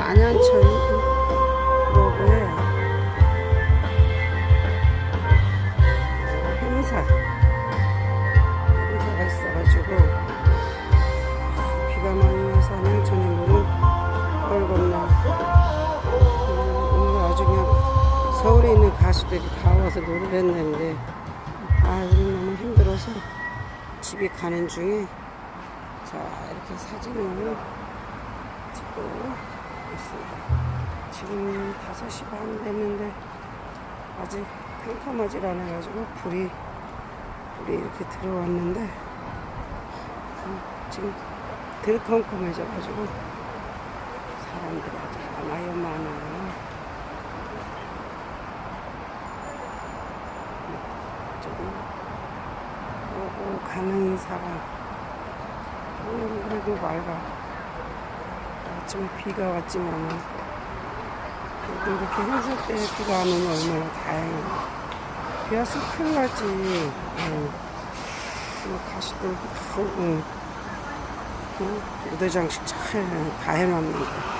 안양천 로고에 행사 행사가 있어가지고 비가 많이 와서 안양천에 물은 뻘 건너 음, 오늘 아주 그냥 서울에 있는 가수들이 다 와서 노래를 했는데 아 우리 너무 힘들어서 집에 가는 중에 자 이렇게 사진을 찍고 있습니다. 지금 5시 반 됐는데 아직 캄캄하질 않아가지고 불이 불이 이렇게 들어왔는데 음, 지금 들컴컴해져가지고 사람들이 아주 많아요 많아요. 조금 오고 가는 사람 오늘은 그래도 맑아 아침에 비가 왔지만은 그래도 이렇게 행사 때 비가 안 오면 얼마나 다행이야 비 왔으면 큰일 나지 응. 뭐 가수들도 다 오고 응? 무대 장식 잘 다 해놨는데